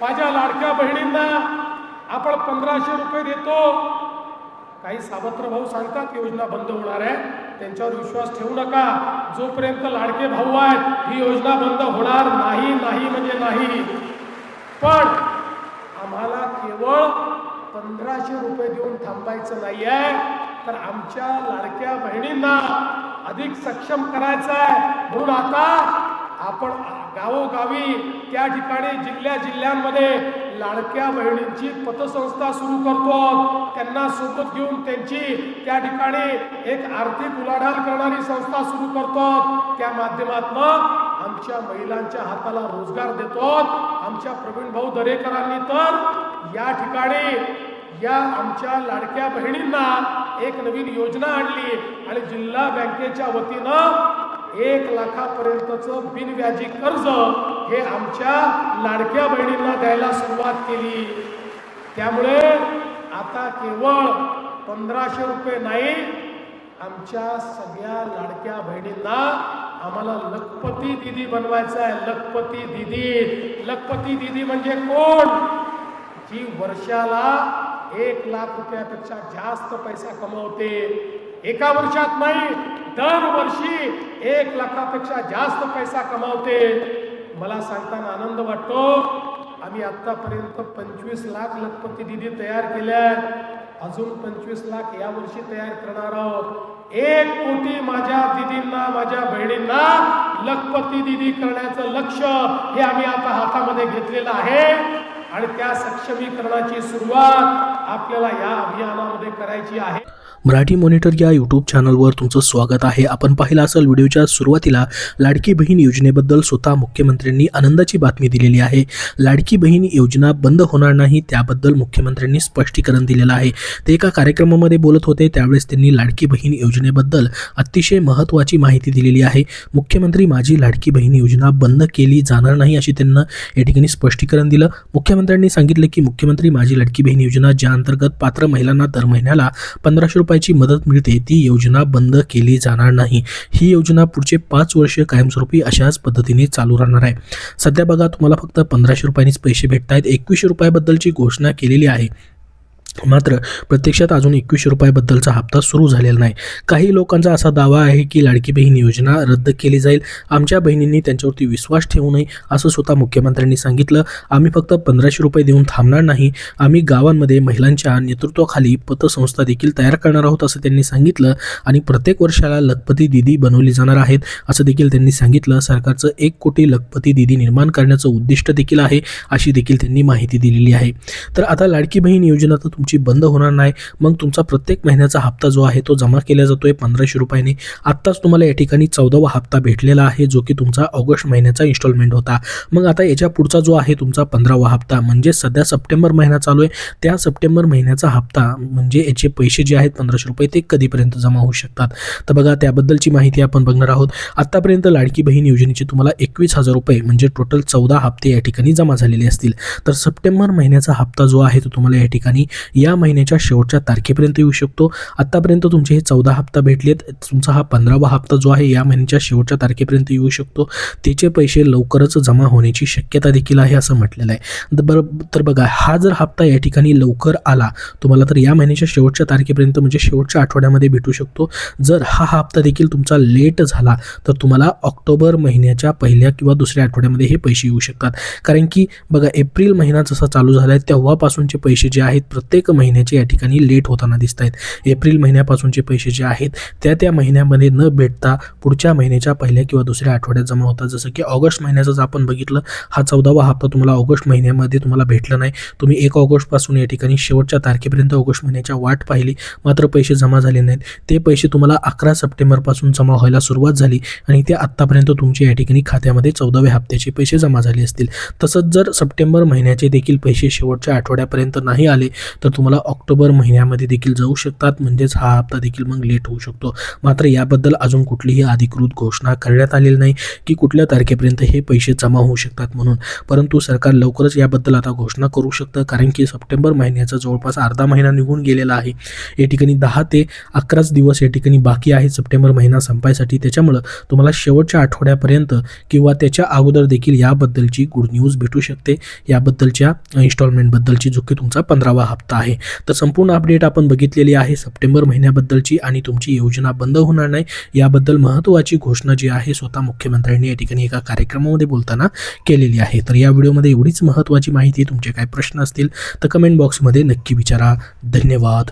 माझ्या लाडक्या बहिणींना आपण पंधराशे रुपये देतो. काही सावत्र भाऊ सांगतात योजना बंद होणार आहे. त्यांच्यावर विश्वास ठेवू नका. जोपर्यंत लाडके भाऊ आहेत ही योजना बंद होणार नाही नाही म्हणजे नाही. पण आम्हाला केवळ पंधराशे रुपये देऊन थांबायचं नाही आहे तर आमच्या लाडक्या बहिणींना अधिक सक्षम करायचं आहे म्हणून आता आपण गावोगावी त्या ठिकाणी जिल्ह्या जिल्ह्यांमध्ये लाडक्या बहिणींची पतसंस्था सुरू करतो. त्यांना सोबत घेऊन त्यांची त्या ठिकाणी एक आर्थिक उलाढाल करणारी संस्था सुरू करतो. त्या माध्यमातून आमच्या महिलांच्या हाताला रोजगार देतो. आमच्या प्रवीण भाऊ दरेकरांनी तर या ठिकाणी या आमच्या लाडक्या बहिणींना एक नवीन योजना आणली आणि जिल्हा बँकेच्या वतीनं एक लाखापर्यंतचं बिनव्याजी कर्ज हे आमच्या लाडक्या बहिणींना द्यायला सुरुवात केली. त्यामुळे आता केवळ पंधराशे रुपये नाही आमच्या सगळ्या लाडक्या बहिणींना आम्हाला लखपती दिदी बनवायचं आहे. लखपती दिदी. लखपती दिदी म्हणजे कोण? जी वर्षाला एक लाख रुपयापेक्षा जास्त पैसा कमवते. एका वर्षात नाही दरवर्षी एक लाखापेक्षा जास्त पैसा कमावते. मला सांगताना आनंद वाटतो. आम्ही आतापर्यंत पंचवीस लाख लखपती दिदी तयार केल्या अजून पंचवीस लाख या वर्षी तयार करणार आहोत. एक कोटी माझ्या दिदींना माझ्या बहिणींना लखपती दिदी करण्याचं लक्ष हे आम्ही आता हातामध्ये घेतलेलं आहे. आणि त्या सक्षमीकरणाची सुरुवात आपल्याला या अभियानामध्ये करायची आहे. मराठी मॉनिटर या यूट्यूब चॅनलवर तुमचं स्वागत आहे. आपण पाहिलं असेल व्हिडिओच्या सुरुवातीला लाडकी बहीण योजनेबद्दल स्वतः मुख्यमंत्र्यांनी आनंदाची बातमी दिलेली आहे. लाडकी बहीण योजना बंद होणार नाही त्याबद्दल मुख्यमंत्र्यांनी स्पष्टीकरण दिलेलं आहे. ते एका कार्यक्रमामध्ये बोलत होते त्यावेळेस त्यांनी लाडकी बहीण योजनेबद्दल अतिशय महत्त्वाची माहिती दिलेली आहे. मुख्यमंत्री माझी लाडकी बहीण योजना बंद केली जाणार नाही अशी त्यांना या ठिकाणी स्पष्टीकरण दिलं. मुख्यमंत्र्यांनी सांगितले की मुख्यमंत्री माझी लडकी बहीण योजना ज्या अंतर्गत पात्र महिलांना दर महिन्याला पंधराशे रुपयाची मदत मिळते ती योजना बंद केली जाणार नाही. ही योजना पुढचे पाच वर्ष कायमस्वरूपी अशाच पद्धतीने चालू राहणार आहे. सध्या बघा तुम्हाला फक्त पंधराशे रुपयांनीच पैसे भेटत आहेत एकवीसशे रुपयाबद्दलची घोषणा केलेली आहे. मात्र प्रत्यक्षात अजून एकवीसशे रुपयाबद्दलचा हप्ता सुरू झालेला नाही. काही लोकांचा असा दावा आहे की लाडकी बहीण योजना रद्द केली जाईल. आमच्या बहिणींनी त्यांच्यावरती विश्वास ठेवू नये असं स्वतः मुख्यमंत्र्यांनी सांगितलं. आम्ही फक्त पंधराशे रुपये देऊन थांबणार नाही. आम्ही गावांमध्ये महिलांच्या नेतृत्वाखाली पतसंस्था देखील तयार करणार आहोत असं त्यांनी सांगितलं आणि प्रत्येक वर्षाला लखपती दिदी बनवली जाणार आहेत असं देखील त्यांनी सांगितलं. सरकारचं एक कोटी लखपती दिदी निर्माण करण्याचं उद्दिष्ट देखील आहे अशी देखील त्यांनी माहिती दिलेली आहे. तर आता लाडकी बहीण योजना तर तुमची बंद होणार नाही. मग तुमचा प्रत्येक महिन्याचा हप्ता जो आहे तो जमा केला जातोय पंधराशे रुपयाने. आत्ताच तुम्हाला या ठिकाणी चौदावा हप्ता भेटलेला आहे जो की तुमचा ऑगस्ट महिन्याचा इन्स्टॉलमेंट होता. मग आता याच्या पुढचा जो आहे तुमचा पंधरावा हप्ता म्हणजे सध्या सप्टेंबर महिना चालू आहे. त्या सप्टेंबर महिन्याचा हप्ता म्हणजे याचे पैसे जे आहेत पंधराशे रुपये ते कधीपर्यंत जमा होऊ शकतात? तर बघा त्याबद्दलची माहिती आपण बघणार आहोत. आत्तापर्यंत लाडकी बहीण योजनेचे तुम्हाला एकवीस हजार रुपये म्हणजे टोटल चौदा हप्ते या ठिकाणी जमा झालेले असतील. तर सप्टेंबर महिन्याचा हप्ता जो आहे तो तुम्हाला या ठिकाणी या महिन्याच्या शेवटच्या तारखेपर्यंत येऊ शकतो. आत्तापर्यंत तुमचे हे चौदा हप्ता भेटले तुमचा हा पंधरावा हप्ता जो आहे या महिन्याच्या शेवटच्या तारखेपर्यंत येऊ शकतो. त्याचे पैसे लवकरच जमा होण्याची शक्यता देखील आहे असं म्हटलेलं आहे. तर बरं तर बघा हा जर हप्ता या ठिकाणी लवकर आला तुम्हाला तर या महिन्याच्या शेवटच्या तारखेपर्यंत म्हणजे शेवटच्या आठवड्यामध्ये भेटू शकतो. जर हा हप्ता देखील तुमचा लेट झाला तर तुम्हाला ऑक्टोबर महिन्याच्या पहिल्या किंवा दुसऱ्या आठवड्यामध्ये हे पैसे येऊ शकतात. कारण की बघा एप्रिल महिना जसा चालू झाला आहे तेव्हापासूनचे पैसे जे आहेत प्रत्येक प्रत्येक महिन्याचे या ठिकाणी लेट होताना दिसत आहेत एप्रिल महिन्यापासूनचे पैसे जे आहेत त्या त्या महिन्यामध्ये न भेटता पुढच्या महिन्याच्या पहिल्या किंवा दुसऱ्या आठवड्यात जमा होतात. जसं की ऑगस्ट महिन्याचं जर आपण बघितलं हा चौदावा हप्ता तुम्हाला ऑगस्ट महिन्यामध्ये तुम्हाला भेटला नाही. तुम्ही एक ऑगस्टपासून या ठिकाणी शेवटच्या तारखेपर्यंत ऑगस्ट महिन्याच्या वाट पाहिली मात्र पैसे जमा झाले नाहीत. ते पैसे तुम्हाला अकरा सप्टेंबरपासून जमा व्हायला सुरुवात झाली आणि ते आत्तापर्यंत तुमच्या या ठिकाणी खात्यामध्ये चौदाव्या हप्त्याचे पैसे जमा झाले असतील. तसंच जर सप्टेंबर महिन्याचे देखील पैसे शेवटच्या आठवड्यापर्यंत नाही आले तर तर तुम्हाला ऑक्टोबर महिन्यामध्ये देखील जाऊ शकतात. म्हणजेच हा हप्ता देखील मग लेट होऊ शकतो. मात्र याबद्दल अजून कुठलीही अधिकृत घोषणा करण्यात आलेली नाही की कुठल्या तारखेपर्यंत हे पैसे जमा होऊ शकतात म्हणून. परंतु सरकार लवकरच याबद्दल आता घोषणा करू शकतं. कारण की सप्टेंबर महिन्याचा जवळपास अर्धा महिना निघून गेलेला आहे. या ठिकाणी दहा ते अकराच दिवस या ठिकाणी बाकी आहे सप्टेंबर महिना संपायसाठी. त्याच्यामुळं तुम्हाला शेवटच्या आठवड्यापर्यंत किंवा त्याच्या अगोदर देखील याबद्दलची गुड न्यूज भेटू शकते. याबद्दलच्या इन्स्टॉलमेंटबद्दलची जो की तुमचा पंधरावा हप्ता आहे. तर संपूर्ण अपडेट आपण बघितलेली आहे सप्टेंबर महिन्याबद्दलची आणि तुमची योजना बंद होणार नाही याबद्दल महत्त्वाची घोषणा जी आहे स्वतः मुख्यमंत्र्यांनी या ठिकाणी एका कार्यक्रमामध्ये बोलताना केलेली आहे. तर या व्हिडिओमध्ये एवढीच महत्त्वाची माहिती तुमचे काय प्रश्न असतील तर कमेंट बॉक्समध्ये नक्की विचारा. धन्यवाद.